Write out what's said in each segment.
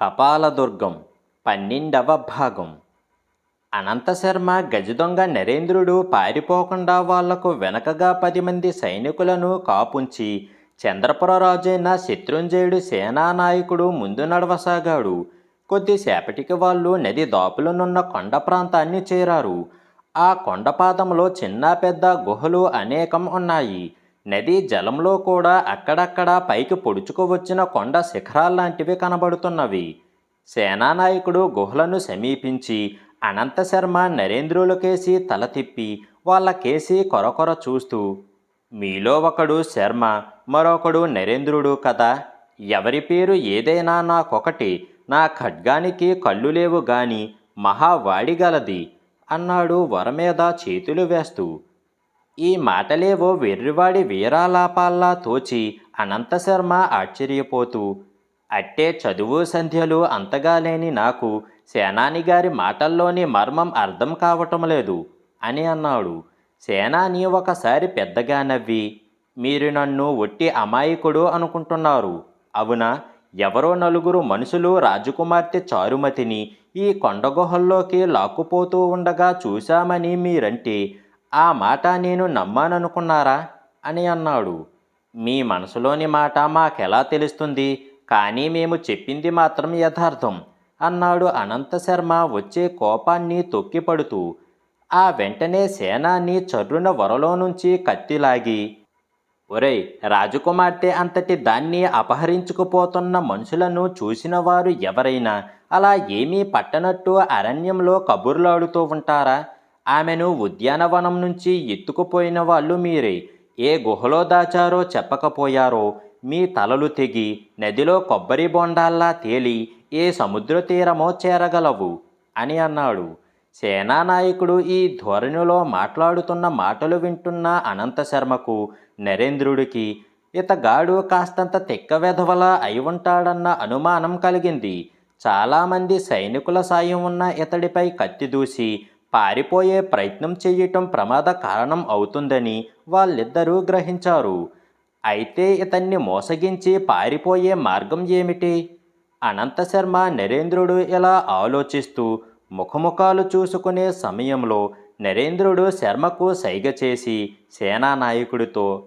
కపాలదుర్గం పన్నెండవ భాగం అనంతశర్మ గజదొంగ నరేంద్రుడు పారిపోకుండా వాళ్ళకు వెనకగా పది మంది సైనికులను కాపుంచి చంద్రపుర రాజైన శత్రుంజయుడు సేనానాయకుడు ముందు నడవసాగాడు. కొద్దిసేపటికి వాళ్ళు నది దాపులనున్న కొండ ప్రాంతాన్ని చేరారు. ఆ కొండపాదంలో చిన్న పెద్ద గుహలు అనేకం ఉన్నాయి. నదీ జలంలో కూడా అక్కడక్కడ పైకి పొడుచుకువచ్చిన కొండ శిఖరాల్లాంటివి కనబడుతున్నవి. సేనానాయకుడు గుహలను సమీపించి అనంతశర్మ నరేంద్రులకేసి తల తిప్పి వాళ్ళకేసి కొరకొర చూస్తూ మీలో ఒకడు శర్మ మరొకడు నరేంద్రుడు కదా. ఎవరి పేరు ఏదైనా నాకొకటి. నా ఖడ్గానికి కళ్ళు లేవు గాని మహావాడిగలది అన్నాడు వరమీద చేతులు వేస్తూ. ఈ మాటలేవో వెర్రివాడి వీరాలాపాల్లా తోచి అనంతశర్మ ఆశ్చర్యపోతూ అట్టే చదువు సంధ్యలు అంతగా లేని నాకు సేనాని గారి మాటల్లోని మర్మం అర్థం కావటం లేదు అని అన్నాడు. సేనాని ఒకసారి పెద్దగా నవ్వి మీరు నన్ను ఒట్టి అమాయకుడు అనుకుంటున్నారు. అవునా? ఎవరో నలుగురు మనుషులు రాజకుమార్తె చారుమతిని ఈ కొండగుహల్లోకి లాక్కుపోతూ ఉండగా చూశామని మీరంటే ఆ మాట నేను నమ్మాననుకున్నారా? అని అన్నాడు. మీ మనసులోని మాట మాకెలా తెలుస్తుంది? కానీ మేము చెప్పింది మాత్రం యథార్థం అన్నాడు అనంతశర్మ వచ్చే కోపాన్ని తొక్కిపడుతూ. ఆ వెంటనే సేనాన్ని చర్రున వరలో నుంచి కత్తిలాగి ఒరేయ్ రాజకుమార్తె అంతటి దాన్ని అపహరించుకుపోతున్న మనుషులను చూసిన వారు ఎవరైనా? అలా ఏమీ పట్టనట్టు అరణ్యంలో కబుర్లాడుతూ ఉంటారా? ఆమెను ఉద్యానవనం నుంచి ఎత్తుకుపోయిన వాళ్ళు మీరే. ఏ గుహలో దాచారో చెప్పకపోయారో మీ తలలు తెగి నదిలో కొబ్బరి బొండాల్లా తేలి ఏ సముద్ర తీరమో చేరగలవు అని అన్నాడు. సేనానాయకుడు ఈ ధోరణిలో మాట్లాడుతున్న మాటలు వింటున్న అనంత శర్మకు నరేంద్రుడికి ఇతగాడు కాస్తంత తిక్క వెధవలా అయి ఉంటాడన్న అనుమానం కలిగింది. చాలామంది సైనికుల సాయం ఉన్న ఇతడిపై కత్తి దూసి పారిపోయే ప్రయత్నం చేయటం ప్రమాద కారణం అవుతుందని వాళ్ళిద్దరూ గ్రహించారు. అయితే ఇతన్ని మోసగించి పారిపోయే మార్గం ఏమిటి? అనంతశర్మ నరేంద్రుడు ఇలా ఆలోచిస్తూ ముఖముఖాలు చూసుకునే సమయంలో నరేంద్రుడు శర్మకు సైగ చేసి సేనానాయకుడితో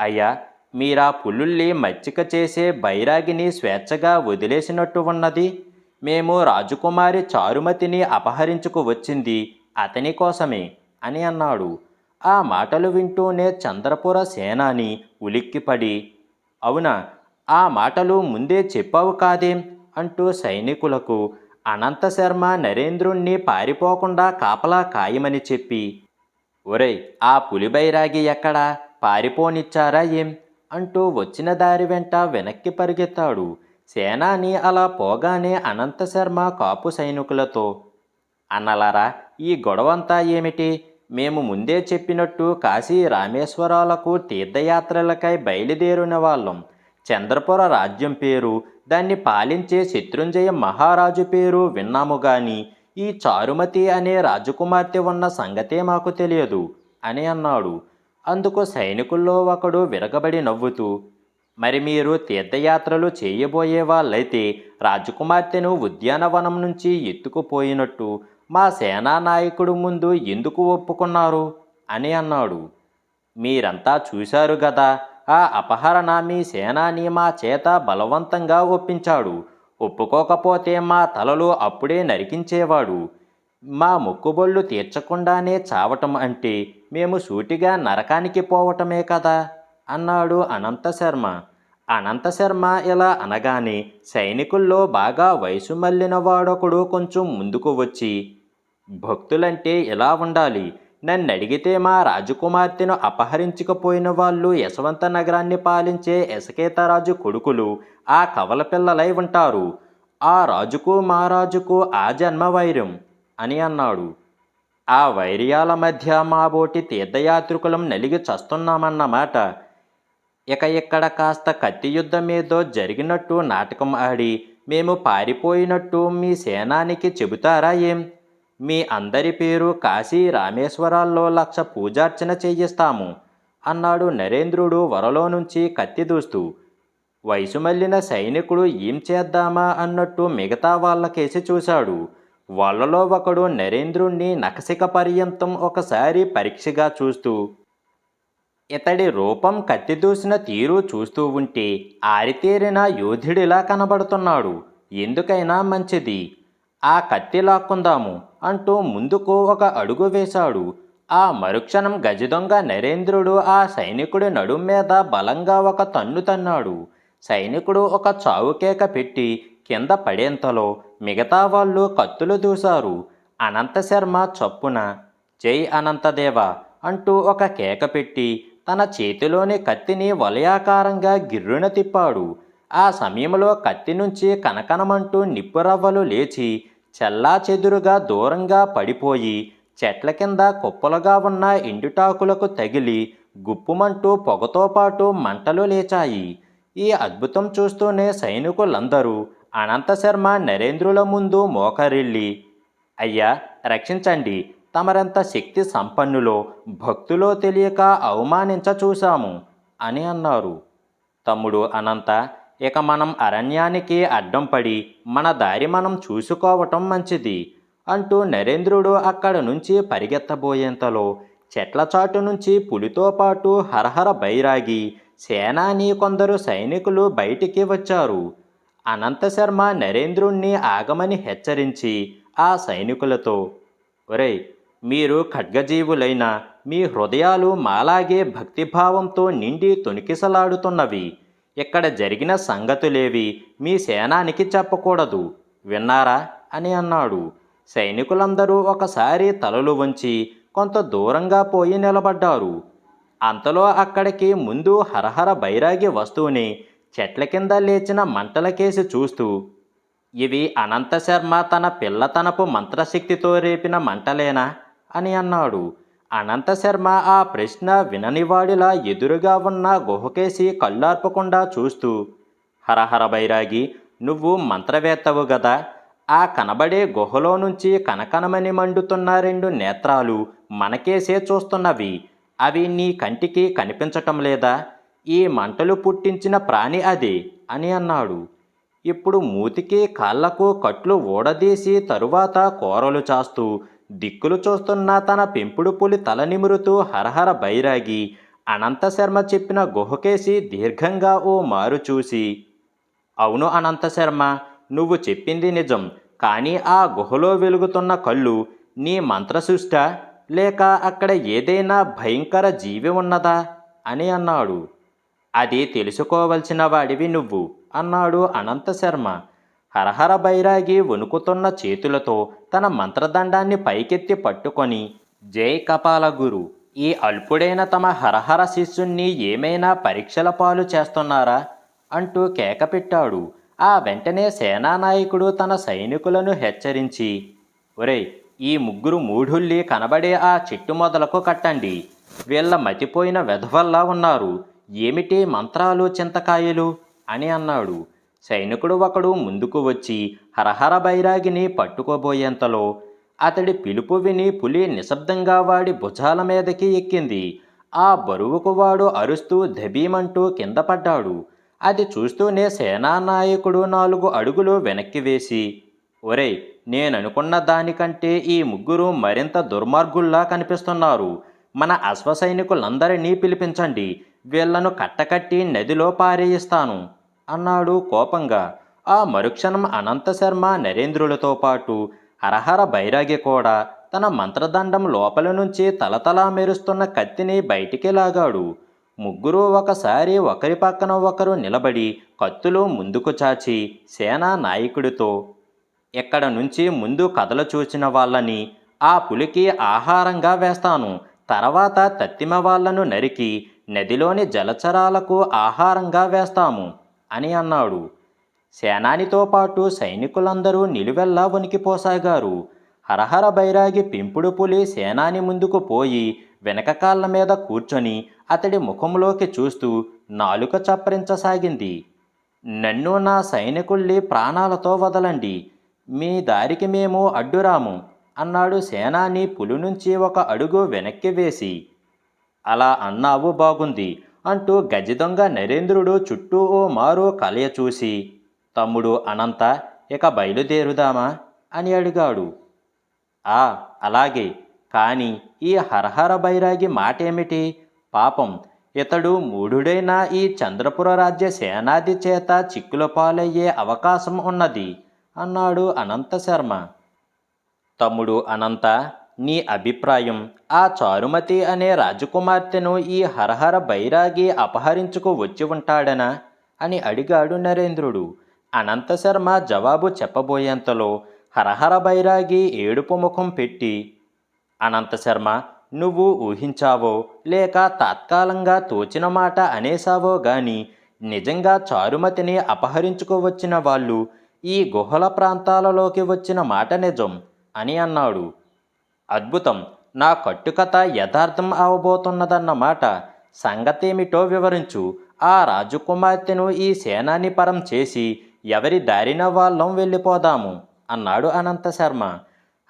అయ్యా మీరా పులుల్లి మచ్చిక చేసే బైరాగిని స్వేచ్ఛగా వదిలేసినట్టు ఉన్నది? మేము రాజకుమారి చారుమతిని అపహరించుకు వచ్చింది. అతని కోసమే అని అన్నాడు. ఆ మాటలు వింటూనే చంద్రపుర సేనాని ఉలిక్కిపడి అవునా ఆ మాటలు ముందే చెప్పావు కాదేం అంటూ సైనికులకు అనంతశర్మ నరేంద్రుణ్ణి పారిపోకుండా కాపలా కాయమని చెప్పి ఒరేయ్ ఆ పులిబైరాగి ఎక్కడా? పారిపోనిచ్చారా ఏం? అంటూ వచ్చిన దారి వెంట వెనక్కి పరిగెత్తాడు. సేనాని అలా పోగానే అనంతశర్మ కాపు సైనికులతో అన్నలారా ఈ గొడవంతా ఏమిటి? మేము ముందే చెప్పినట్టు కాశీ రామేశ్వరాలకు తీర్థయాత్రలకై బయలుదేరిన వాళ్ళం. చంద్రపుర రాజ్యం పేరు దాన్ని పాలించే శత్రుంజయ మహారాజు పేరు విన్నాము గాని ఈ చారుమతి అనే రాజకుమార్తె ఉన్న సంగతే మాకు తెలియదు అని అన్నాడు. అందుకు సైనికుల్లో ఒకడు విరగబడి నవ్వుతూ మరి మీరు తీర్థయాత్రలు చేయబోయే వాళ్ళైతే రాజకుమార్తెను ఉద్యానవనం నుంచి ఎత్తుకుపోయినట్టు మా సేనా నాయకుడు ముందు ఎందుకు ఒప్పుకున్నారు? అని అన్నాడు. మీరంతా చూశారు కదా ఆ అపహరణ మీ సేనాని మా చేత బలవంతంగా ఒప్పించాడు. ఒప్పుకోకపోతే మా తలలు అప్పుడే నరికించేవాడు. మా మొక్కుబళ్ళు తీర్చకుండానే చావటం అంటే మేము సూటిగా నరకానికి పోవటమే కదా? అన్నాడు అనంతశర్మ అనంతశర్మ ఇలా అనగానే సైనికుల్లో బాగా వయసు మళ్ళిన వాడొకడు కొంచెం ముందుకు వచ్చి భక్తులంటే ఇలా ఉండాలి? నన్ను అడిగితే మా రాజకుమార్తెను అపహరించకపోయిన వాళ్ళు యశవంత నగరాన్ని పాలించే యశకేతరాజు కొడుకులు ఆ కవల పిల్లలై ఉంటారు. ఆ రాజుకు మహారాజుకు ఆ జన్మ వైరం అని అన్నాడు. ఆ వైర్యాల మధ్య మాబోటి తీర్థయాత్రికులం నలిగి చస్తున్నామన్నమాట ఇక ఇక్కడ కాస్త కత్తి యుద్ధం ఏదో జరిగినట్టు నాటకం ఆడి మేము పారిపోయినట్టు మీ సేనానికి చెబుతారా ఏం? మీ అందరి పేరు కాశీ రామేశ్వరాల్లో లక్ష పూజార్చన చేయిస్తాము అన్నాడు నరేంద్రుడు వరలో నుంచి కత్తి దూస్తూ. వయసు మళ్ళిన సైనికుడు ఏం చేద్దామా అన్నట్టు మిగతా వాళ్ళకేసి చూశాడు. వాళ్ళలో ఒకడు నరేంద్రుణ్ణి నకసిక పర్యంతం ఒకసారి పరీక్షగా చూస్తూ ఇతడి రూపం కత్తిదూసిన తీరు చూస్తూ ఉంటే ఆరితేరిన యోధుడిలా కనబడుతున్నాడు. ఎందుకైనా మంచిది. ఆ కత్తి లాక్కుందాము అంటూ ముందుకు ఒక అడుగు వేశాడు. ఆ మరుక్షణం గజదొంగ నరేంద్రుడు ఆ సైనికుడి నడుం మీద బలంగా ఒక తన్ను తన్నాడు. సైనికుడు ఒక చావుకేక పెట్టి కింద పడేంతలో మిగతా వాళ్ళు కత్తులు దూశారు. అనంత శర్మ చప్పున జై అనంతదేవ అంటూ ఒక కేక పెట్టి తన చేతిలోని కత్తిని వలయాకారంగా గిర్రున తిప్పాడు. ఆ సమయంలో కత్తి నుంచి కనకనమంటూ నిప్పురవ్వలు లేచి చెల్లా చెదురుగా దూరంగా పడిపోయి చెట్ల కింద కుప్పలుగా ఉన్న ఎండుటాకులకు తగిలి గుప్పుమంటూ పొగతో పాటు మంటలు లేచాయి. ఈ అద్భుతం చూస్తూనే సైనికులందరూ అనంత శర్మ నరేంద్రుల ముందు మోకరిల్లి అయ్యా రక్షించండి. తమరంత శక్తి సంపన్నులో భక్తులో తెలియక అవమానించ చూశాము అని అన్నారు. తమ్ముడు అనంత ఇక మనం అరణ్యానికి అడ్డం పడి మన దారి మనం చూసుకోవటం మంచిది అంటూ నరేంద్రుడు అక్కడ నుంచి పరిగెత్తబోయేంతలో చెట్ల చాటు నుంచి పులితో పాటు హరహర బైరాగి సేనాని కొందరు సైనికులు బయటికి వచ్చారు. అనంత శర్మ నరేంద్రుణ్ణి ఆగమని హెచ్చరించి ఆ సైనికులతో ఒరేయ్ మీరు ఖడ్గజీవులైన మీ హృదయాలు మాలాగే భక్తిభావంతో నిండి తొణికిసలాడుతున్నవి. ఇక్కడ జరిగిన సంగతులేవి మీ సేనానికి చెప్పకూడదు. విన్నారా? అని అన్నాడు. సైనికులందరూ ఒకసారి తలలు వంచి కొంత దూరంగా పోయి నిలబడ్డారు. అంతలో అక్కడికి ముందు హరహర బైరాగి వస్తువుని చెట్ల కింద లేచిన మంటలకేసి చూస్తూ ఇవి అనంత శర్మ తన పిల్లతనపు మంత్రశక్తితో రేపిన మంటలేనా? అని అన్నాడు. అనంత శర్మ ఆ ప్రశ్న విననివాడిలా ఎదురుగా ఉన్న గుహకేసి కళ్ళార్పకుండా చూస్తూ హరహర బైరాగి నువ్వు మంత్రవేత్తవు గదా. ఆ కనబడే గుహలో నుంచి కనకనమని మండుతున్న రెండు నేత్రాలు మనకేసే చూస్తున్నవి. అవి నీ కంటికి కనిపించటం లేదా? ఈ మంటలు పుట్టించిన ప్రాణి అదే అని అన్నాడు. ఇప్పుడు మూతికి కాళ్ళకు కట్లు ఊడదీసి తరువాత కూరలు చాస్తూ దిక్కులు చూస్తున్న తన పెంపుడు పులి తల నిమురుతూ హరహర బైరాగి అనంత శర్మ చెప్పిన గుహకేసి దీర్ఘంగా ఓ మారు చూసి అవును అనంత శర్మ నువ్వు చెప్పింది నిజం. కానీ ఆ గుహలో వెలుగుతున్న కళ్ళు నీ మంత్రసృష్ట? లేక అక్కడ ఏదైనా భయంకర జీవి ఉన్నదా? అని అన్నాడు. అది తెలుసుకోవలసిన వాడివి నువ్వు అన్నాడు అనంత శర్మ. హరహర బైరాగి వణుకుతున్న చేతులతో తన మంత్రదండాన్ని పైకెత్తి పట్టుకొని జై కపాలగురు ఈ అల్పుడైన తమ హరహర శిష్యుణ్ణి ఏమైనా పరీక్షల పాలు చేస్తున్నారా అంటూ కేక పెట్టాడు ఆ వెంటనే సేనానాయకుడు తన సైనికులను హెచ్చరించి ఒరేయ్ ఈ ముగ్గురు మూఢుల్లి కనబడే ఆ చెట్టు మొదలకు కట్టండి. వీళ్ళ మతిపోయిన వెధవల్లా ఉన్నారు. ఏమిటి మంత్రాలు చింతకాయలు అని అన్నాడు. సైనికుడు ఒకడు ముందుకు వచ్చి హరహర బైరాగిని పట్టుకోబోయేంతలో అతడి పిలుపు విని పులి నిశ్శబ్దంగా వాడి భుజాల మీదకి ఎక్కింది. ఆ బరువుకు వాడు అరుస్తూ ధబీమంటూ కింద పడ్డాడు. అది చూస్తూనే సేనానాయకుడు నాలుగు అడుగులు వెనక్కి వేసి ఒరేయ్ నేననుకున్న దానికంటే ఈ ముగ్గురు మరింత దుర్మార్గుల్లా కనిపిస్తున్నారు. మన అశ్వసైనికులందరినీ పిలిపించండి. వీళ్ళను కట్టకట్టి నదిలో పారేయిస్తాను. అన్నాడు కోపంగా. ఆ మరుక్షణం అనంత శర్మ నరేంద్రులతో పాటు హరహర బైరాగి కూడా తన మంత్రదండం లోపల నుంచి తలతలా మెరుస్తున్న కత్తిని బయటికి లాగాడు. ముగ్గురు ఒకసారి ఒకరి పక్కన ఒకరు నిలబడి కత్తులు ముందుకు చాచి సేనా నాయకుడితో ఇక్కడ నుంచి ముందు కథలు చూసిన వాళ్ళని ఆ పులికి ఆహారంగా వేస్తాను. తర్వాత తత్తిమ వాళ్ళను నరికి నదిలోని జలచరాలకు ఆహారంగా వేస్తాము. అని అన్నాడు. సేనానితో పాటు సైనికులందరూ నిలువెల్లా వణికిపోసాగారు హరహర బైరాగి పెంపుడు పులి సేనాని ముందుకు పోయి వెనక కాళ్ళ మీద కూర్చొని అతడి ముఖంలోకి చూస్తూ నాలుక చప్పరించసాగింది. నన్ను నా సైనికుల్ని ప్రాణాలతో వదలండి. మీ దారికి మేము అడ్డురాము అన్నాడు సేనాని పులి నుంచి ఒక అడుగు వెనక్కి వేసి. అలా అన్నావు బాగుంది. అంటూ గజదొంగ నరేంద్రుడు చుట్టూ ఓ మారు కలయ చూసి తమ్ముడు అనంత ఇక బయలుదేరుదామా? అని అడిగాడు. ఆ అలాగే కాని ఈ హరహర బైరాగి మాటేమిటి? పాపం ఇతడు మూఢుడైన ఈ చంద్రపుర రాజ్య సేనాధి చేత చిక్కుల పాలయ్యే అవకాశం ఉన్నది అన్నాడు అనంత శర్మ. తమ్ముడు అనంత నీ అభిప్రాయం. ఆ చారుమతి అనే రాజకుమార్తెను ఈ హరహర బైరాగి అపహరించుకు వచ్చి ఉంటాడనా? అని అడిగాడు నరేంద్రుడు. అనంత శర్మ జవాబు చెప్పబోయేంతలో హరహర బైరాగి ఏడుపు ముఖం పెట్టి అనంతశర్మ నువ్వు ఊహించావో లేక తాత్కాలంగా తోచిన మాట అనేసావో గాని నిజంగా చారుమతిని అపహరించుకోవచ్చిన వాళ్ళు ఈ గుహల ప్రాంతాలలోకి వచ్చిన మాట నిజం అని అన్నాడు. అద్భుతం. నా కట్టుకథ యథార్థం అవబోతున్నదన్నమాట సంగతేమిటో వివరించు. ఆ రాజకుమార్తెను ఈ సేనాని పరం చేసి ఎవరి దారిన వాళ్ళం వెళ్ళిపోదాము అన్నాడు అనంత శర్మ.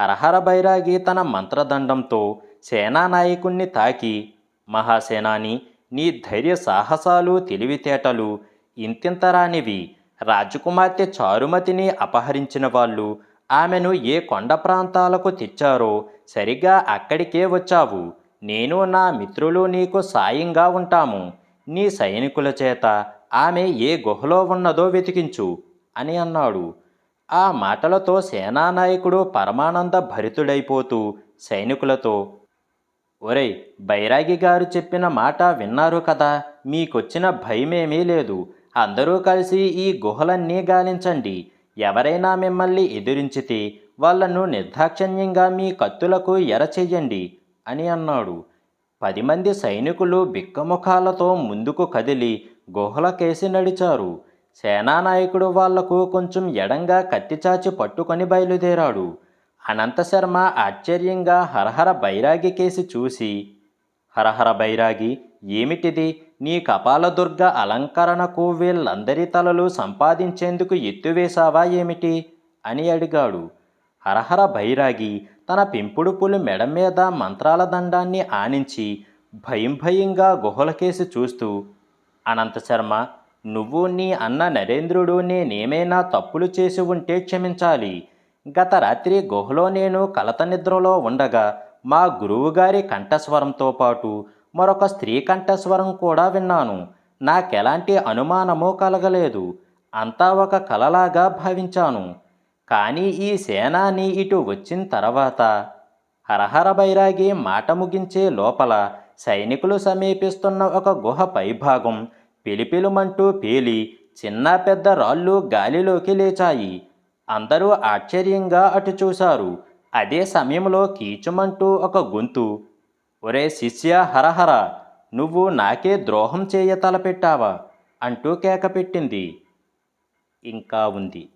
హరహర బైరాగి తన మంత్రదండంతో సేనానాయకుణ్ణి తాకి మహాసేనాని నీ ధైర్య సాహసాలు తెలివితేటలు ఇంతింతరానివి రాజకుమార్తె చారుమతిని అపహరించిన వాళ్ళు ఆమెను ఏ కొండ ప్రాంతాలకు తెచ్చారో సరిగా అక్కడికే వచ్చావు. నేను నా మిత్రులు నీకు సాయంగా ఉంటాము. నీ సైనికుల చేత ఆమె ఏ గుహలో ఉన్నదో వెతికించు అని అన్నాడు. ఆ మాటలతో సేనానాయకుడు పరమానంద భరితుడైపోతూ సైనికులతో ఒరేయ్ బైరాగి గారు చెప్పిన మాట విన్నారు కదా మీకొచ్చిన భయమేమీ లేదు. అందరూ కలిసి ఈ గుహలన్నీ గాలించండి. ఎవరైనా మిమ్మల్ని ఎదిరించితే వాళ్ళను నిర్దాక్షిణ్యంగా మీ కత్తులకు ఎర చెయ్యండి అని అన్నాడు. పది మంది సైనికులు బిక్కముఖాలతో ముందుకు కదిలి గుహలకేసి నడిచారు. సేనానాయకుడు వాళ్ళకు కొంచెం ఎడంగా కత్తిచాచి పట్టుకొని బయలుదేరాడు. అనంత శర్మ ఆశ్చర్యంగా హరహర బైరాగి కేసి చూసి హరహర బైరాగి ఏమిటిది? నీ కపాలదుర్గ అలంకరణకు వీళ్ళందరి తలలు సంపాదించేందుకు ఎత్తువేశావా ఏమిటి? అని అడిగాడు. హరహర భైరాగి తన పెంపుడు పులి మెడ మీద మంత్రాల దండాన్ని ఆనించి భయం భయంగా గుహలకేసి చూస్తూ అనంత శర్మ నువ్వు నీ అన్న నరేంద్రుడు నేనేమైనా తప్పులు చేసి ఉంటే క్షమించాలి. గత రాత్రి గుహలో నేను కలత నిద్రలో ఉండగా మా గురువుగారి కంఠస్వరంతో పాటు మరొక స్త్రీ కంఠస్వరం కూడా విన్నాను. నాకెలాంటి అనుమానమూ కలగలేదు. అంతా ఒక కలలాగా భావించాను. కానీ ఈ సేనాని ఇటు వచ్చిన తర్వాత హరహర బైరాగి మాట ముగించే లోపల సైనికులు సమీపిస్తున్న ఒక గుహ పైభాగం పిలిపిలుమంటూ పేలి చిన్న పెద్ద రాళ్ళు గాలిలోకి లేచాయి. అందరూ ఆశ్చర్యంగా అటు చూశారు. అదే సమయంలో కీచుమంటూ ఒక గొంతు ఒరే శిష్య హరహర నువ్వు నాకే ద్రోహం చేయ తలపెట్టావా? అంటూ కేక పెట్టింది. ఇంకా ఉంది.